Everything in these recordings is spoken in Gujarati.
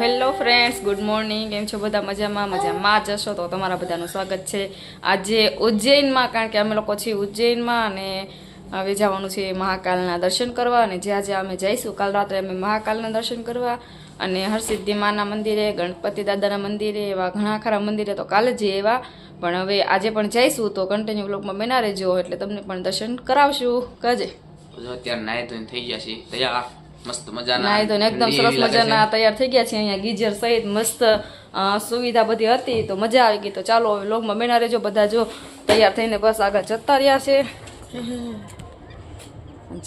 Hello friends, good morning. કેમ છો બધા? મજામાં? મજામાં જ હશો? તો તમારા બધાનું સ્વાગત છે. આજે ઉજ્જૈનમાં, કારણ કે અમે લોકો છીએ ઉજ્જૈનમાં અને હવે જવાનું છે મહાકાલના દર્શન કરવા અને જ્યાં જ્યાં અમે જઈશું, કાલ રાત્રે અમે મહાકાલના દર્શન કરવા અને હરસિદ્ધિ માના મંદિરે, ગણપતિ દાદાના મંદિરે, એવા ઘણા ખરા મંદિરે તો કાલે જ એવા. પણ હવે આજે પણ જઈશું તો કન્ટિન્યુ બ્લોગમાં બના રહેજો એટલે તમને પણ દર્શન કરાવશું. કજે. અત્યારે નાય ધોઈને થઈ છે તૈયાર? મસ્ત મજાના નાય તો એકદમ સરસ મજાના તૈયાર થઈ ગયા છે અહીંયા ગીઝર સહિત મસ્ત સુવિધા બધી હતી તો મજા આવી ગઈ. તો ચાલો હવે લોગમાં બેના રહેજો બધા જો તૈયાર થઈને બસ આગળ જતા રહ્યા છે.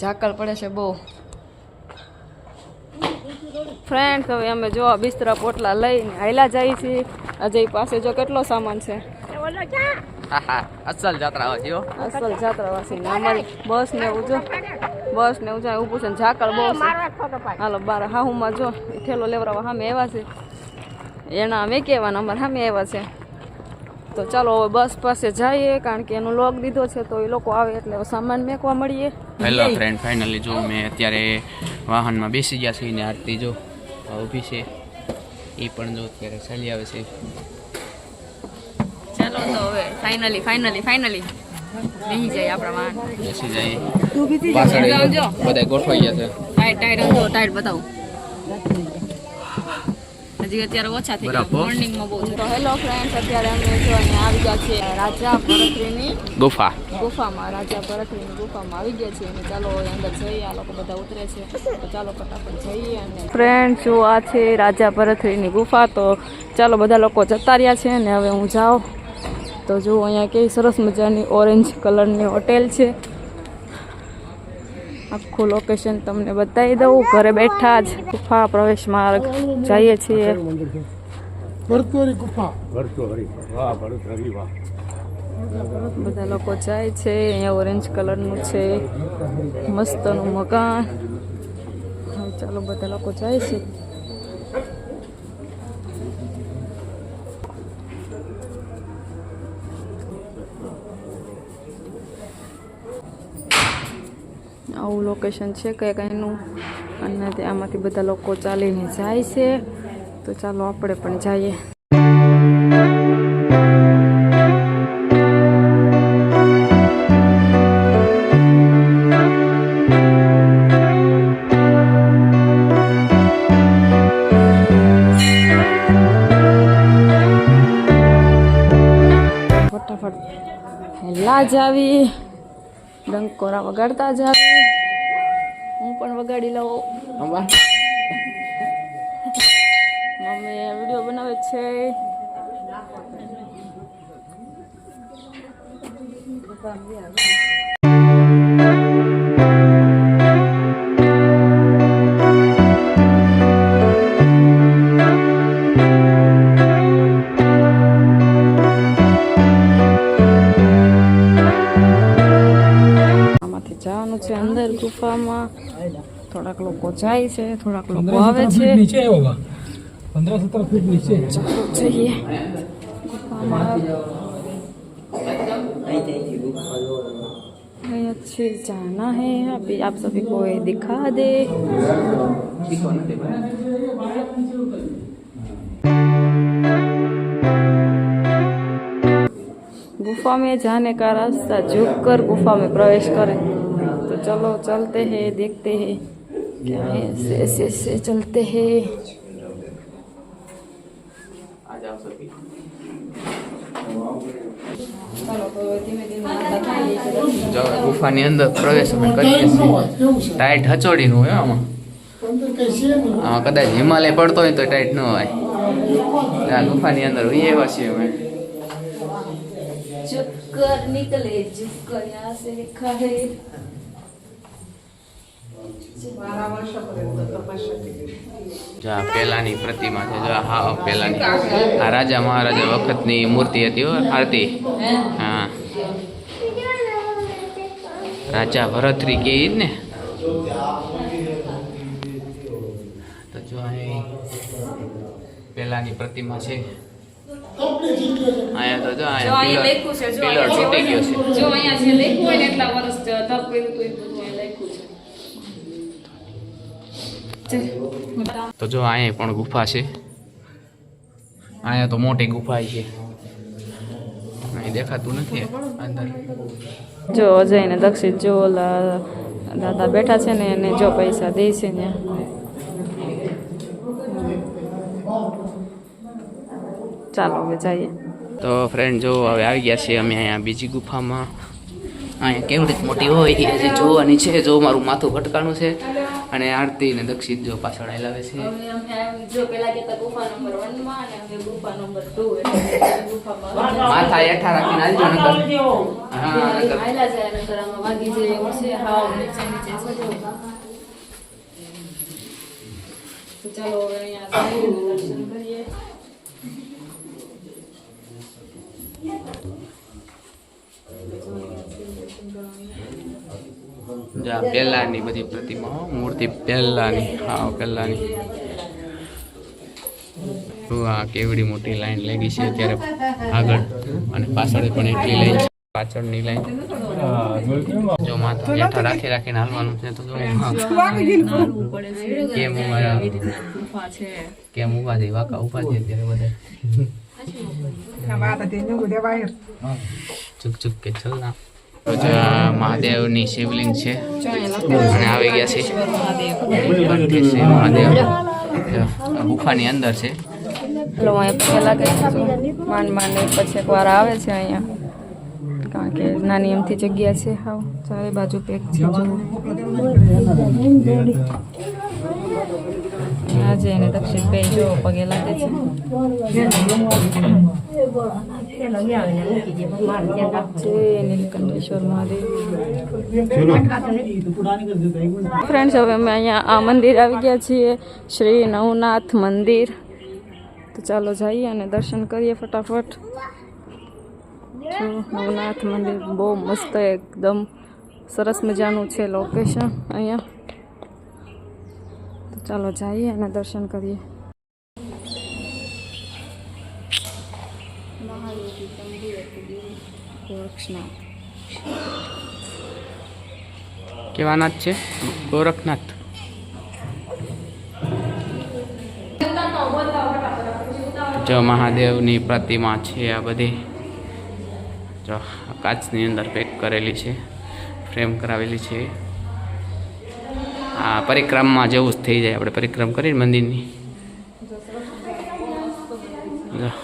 ઝાકળ પડે છે બહુ. ફ્રેન્ડ હવે અમે જો બિસ્તરા પોટલા લઈને હાયલા જઈએ છીએ. અજય પાસે જો કેટલો સામાન છે? અસલ જાત્રા આવે હો. અસલ જાત્રાવાસી ને અમારી બસ ને ઉજો બસ ને ઉજો ઊભું છે ને ઝાકળ બહુ છે. હાલો બાર હાહુમાં જો. થેલો લેવરાવા સામે આવ્યા છે. એના અમે કહેવાના અમારે સામે આવ્યા છે. તો ચાલો હવે બસ પાસે જઈએ કારણ કે એનો લોક દીધો છે તો એ લોકો આવે એટલે સામાન મેકવા મળીએ. હેલો ફ્રેન્ડ ફાઇનલી જો મેં અત્યારે વાહનમાં બેસી ગયા છીએ ને આરતી જો ઊભી છે. એ પણ જો અત્યારે ચાલી આવે છે. ચાલો તો હવે ફાઇનલી ફાઇનલી ફાઇનલી બેસી જાય આપણા માન બેસી જાય. પાછળ આવજો બધા ગોઠવાઈ ગયા છે. ટાઈટ ટાઈટ જો ટાઈટ બતાવું. હજી અત્યારે ઓછા થઈ ગયા. મોર્નિંગમાં બહુ છે. તો હેલો ફ્રેન્ડ્સ અત્યારે અમે જો અહીંયા આવી ગયા છીએ રાજા પરત્રીની ગુફા. ગુફામાં. રાજા પરત્રીની ગુફામાં આવી ગયા છીએ. અને ચાલો અંદર જઈએ. આ લોકો બધા ઉતરે છે. તો ચાલો ફટાફટ જઈએ અને ફ્રેન્ડ જો આ છે રાજા પરત્રીની ગુફા તો ચાલો બધા લોકો જતા રહ્યા છે અને હવે હું જાઉં. તો જો અહીંયા કેવી સરસ મજાની ઓરેન્જ કલરની હોટેલ છે. આખું લોકેશન તમને બતાવી દઉં. ઘરે બેઠા જ ગુફા પ્રવેશ માર્ગ જઈએ છીએ. બધા લોકો જાય છે. અહીંયા ઓરેન્જ કલરનું છે. મસ્તનું મકાન. ચાલો બધા લોકો જાય છે. આવું લોકેશન છે કંઈ કંઈનું અને આમાંથી બધા લોકો ચાલીને જાય છે. તો ચાલો આપણે પણ જઈએ. ફટાફટ હેલા જ આવી. ડંકોરા વગાડતા જ આવી. હું પણ વગાડી લઉં મમ્મી વીડિયો બનાવે છે આમાંથી જવાનું છે અંદર ગુફામાં થોડાક લોકો જાય છે થોડાક લોકો આવે છે नीचे है होगा पंद्रह सत्रह फीट नीचे है ચાલો જઈએ ગુફામાં भाई अच्छे जाना है अभी आप सभी को ये दिखा दे गुफा में जाने का रास्ता झुक कर गुफा में प्रवेश करें तो चलो चलते हैं देखते हैं क्या है ऐसे ऐसे ऐसे चलते हैं આ જાઓ સખી. જો ગુફાની અંદર પ્રવેશ અમે કરીએ છીએ ટાઈટ હચોડીનું હોય આમાં अंदर कैसे है नहीं આમાં કદાચ હિમાલય પડતો હોય તો ટાઈટ ન હોય આ ગુફાની અંદર હોઈએ એવા છીએ અમે झुक कर निकले झुक कर यहाँ से જો આ પહેલાની પ્રતિમા છે જો હા પહેલાની. આ રાજા મહારાજા વખતની મૂર્તિ હતી હો આરતી. હા. રાજા ભરતરી કે જ ને? તો જો અહીં પહેલાની પ્રતિમા છે. અહીંયા તો જો અહીંયા લખ્યું છે જો અહીંયા ગયો છે. જો અહીંયા જે લખ્યું હોય ને એટલા વર્ષ તપ કર્યું હતું એ બધું અહીંયા લખ્યું છે તો જો અહીંયા પણ ગુફા છે. અહીંયા તો મોટી ગુફા છે. અહીં દેખાતું નથી અંદર. જો અજય ને દક્ષિત જો ઓલા દાદા બેઠા છે ને એને જો પૈસા દે છે ને. ચાલો હવે જઈએ. તો ફ્રેન્ડ જો હવે આવી ગયા છીએ અમે અહીંયા બીજી ગુફામાં. અહીંયા કેવડી મોટી હોય એ હજી જોવાની છે જો મારું માથું ભટકાણું છે. અને આરતી ને દક્ષિત જો પાછળ આવેલા છે. જો પેલા કે ગુફા નંબર વનમાં અને હવે ગુફા નંબર ગુફામાં માથા એઠા રાખીને આવજો નકર. હા નકર. આયલા જાય નકર આમાં વાગી જાય એવું હાવ નીચે નીચે છે ચાલો હવે અહીંયા દર્શન કરીએ. જા પહેલાની બધી પ્રતિમા મૂર્તિ પહેલાની હા પહેલાની. આ કેવડી મોટી લાઈન લાગી છે અત્યારે આગળ. અને પાછળ પણ એટલી લાઈન છે પાછળની લાઈન. જો માથા હેઠા રાખી રાખીને હાલવાનું છે તો કેમ ઊભા કેમ ઊભા થઈ વાકા ઊભા છે અત્યારે બધા. ચૂક ચૂક કે ચલ ના. તો મહાદેવની શિવલિંગ છે. અને આવી ગયા છે. મહાદેવ. ગુફાની અંદર છે. પેલો અહીંયા પહેલા કઈ માંડ માંડ પછી એક વાર આવે છે અહીંયા. કારણ કે નાની એમથી જગ્યા છે હાવ, ચારે બાજુ પેક છે આજે એને દક્ષિણ બે જો પગે લાગે છે. ફ્રેન્ડ્સ હવે અમે અહીંયા આ મંદિર આવી ગયા છીએ. શ્રી નવનાથ મંદિર. તો ચાલો જઈએ અને દર્શન કરીએ ફટાફટ. નવનાથ મંદિર બહુ મસ્ત એકદમ સરસ મજાનું છે લોકેશન અહીંયા. તો ચાલો જઈએ અને દર્શન કરીએ. ગોરક્ષનાથ કેવા નાથ છે? ગોરખનાથ. જો મહાદેવની પ્રતિમા છે આ બધી. જો કાચની અંદર પેક કરેલી છે, ફ્રેમ કરાવેલી છે. આ પરિક્રમમાં જેવું જ થઈ જાય, આપણે પરિક્રમ કરીને મંદિરની.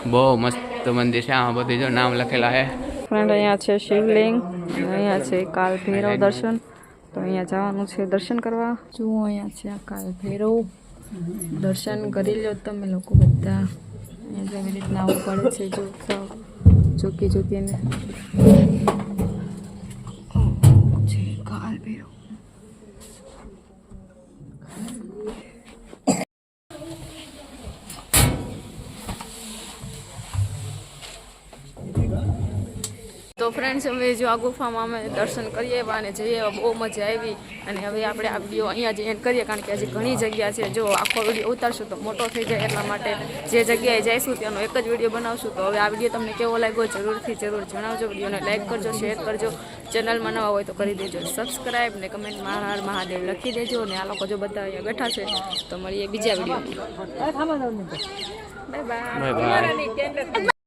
બહુ મસ્ત મંદિર છે, આમાં બધું જો નામ લખેલા છે ફ્રેન્ડ અહીંયા છે શિવલિંગ. અહીંયા છે કાલ ભૈરવ દર્શન. તો અહીંયા જવાનું છે દર્શન કરવા. જુઓ અહીંયા છે આ કાલ ભૈરવ. દર્શન કરી લો તમે લોકો બધા. અહીંયા જેવી રીતના આવવું પડે છે જો ચોકી જોકી તો ફ્રેન્ડ્સ હવે જો આ ગુફામાં અમે દર્શન કરીએ એવા અને જઈએ બહુ મજા આવી. અને હવે આપણે આ વીડિયો અહીંયા જ એન્ડ કરીએ કારણ કે હજી ઘણી જગ્યા છે. જો આખો વીડિયો ઉતારશું તો મોટો થઈ જાય એટલા માટે જે જગ્યાએ જઈશું તેનો એક જ વીડિયો બનાવશું. તો હવે આ વીડિયો તમને કેવો લાગ્યો જરૂરથી જરૂર જણાવજો. વિડીયોને લાઇક કરજો શેર કરજો. ચેનલમાં નવા હોય તો કરી દેજો. સબસ્ક્રાઈબ ને કમેન્ટમાં હર હર મહાદેવ લખી દેજો. અને આ લોકો જો બધા અહીંયા બેઠા છે તો મળીએ બીજા વિડીયોમાં બાય બાય બાય બાય